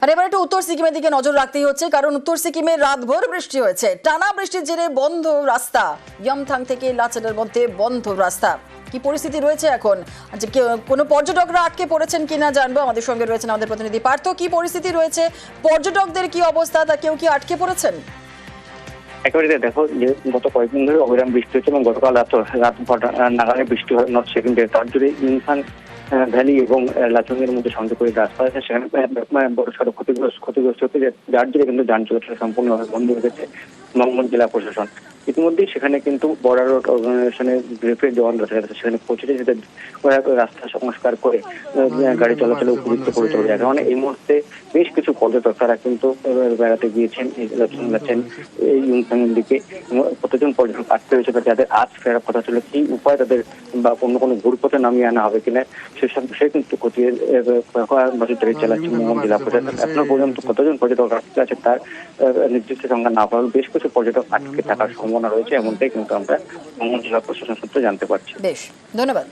আর এবার একটু উত্তর সিকিমের দিকে নজর রাখতেই হচ্ছে, কারণ উত্তর সিকিমে রাতভর বৃষ্টি হয়েছে। টানা বৃষ্টির জেরে বন্ধ রাস্তা। ইয়মথাং থেকে লাচেনের মধ্যে বন্ধ রাস্তা। কি পরিস্থিতি রয়েছে এখন? কেউ- কোনো পর্যটকরা আটকে পড়েছেন কিনা জানব। আমাদের সঙ্গে রয়েছেন আমাদের প্রতিনিধি পার্থ। কি পরিস্থিতি রয়েছে? পর্যটকদের কি অবস্থা? তা কেউ কি আটকে পড়েছেন? একেবারে দেখো, যে গত কয়েকদিন ধরে অবিরাম বৃষ্টি হচ্ছে এবং গতকাল রাত রাত নাগালে বৃষ্টি হয় নর্থ সেকেন্ডে তার জুড়ে ইনসান ভ্যালি এবং লাচুঙ্গের মধ্যে সংযোগ করে রাস্তা আছে। সেখানে বড় সড়ক ক্ষতিগ্রস্ত ক্ষতিগ্রস্ত হচ্ছে যার জন্য কিন্তু যান চলাচল সম্পূর্ণভাবে বন্ধ হয়ে গেছে মঙ্গল জেলা প্রশাসন। ইতিমধ্যেই সেখানে কিন্তু বর্ডার রোড অর্গানাইজেশনের গ্রেফের জওয়ান রয়েছে সেখানে পৌঁছে যাতে ওরা রাস্তা সংস্কার করে গাড়ি চলাচলে উপযুক্ত করে চলে যায়। কারণ এই মুহূর্তে বেশ কিছু পর্যটক, তারা কিন্তু বেড়াতে গিয়েছেন যাচ্ছেন, এই ইউনসাং দিকে। কতজন পর্যটক আটকে রয়েছে বা যাদের আজ ফেরার কথা ছিল কি উপায় তাদের বা অন্য কোনো ঘুরপথে নামিয়ে আনা হবে কিনা সেসব বিষয়ে কিন্তু খতিয়ে বছর ধরে চালাচ্ছে মোহাম্মদ জেলা প্রশাসন। এখনও পর্যন্ত কতজন পর্যটক আটকে আছে তার নির্দিষ্ট সংখ্যা না পাওয়ার বেশ কিছু পর্যটক আটকে থাকার সম্ভাবনা রয়েছে এমনটাই কিন্তু আমরা জেলা প্রশাসন সূত্রে জানতে পারছি। বেশ ধন্যবাদ।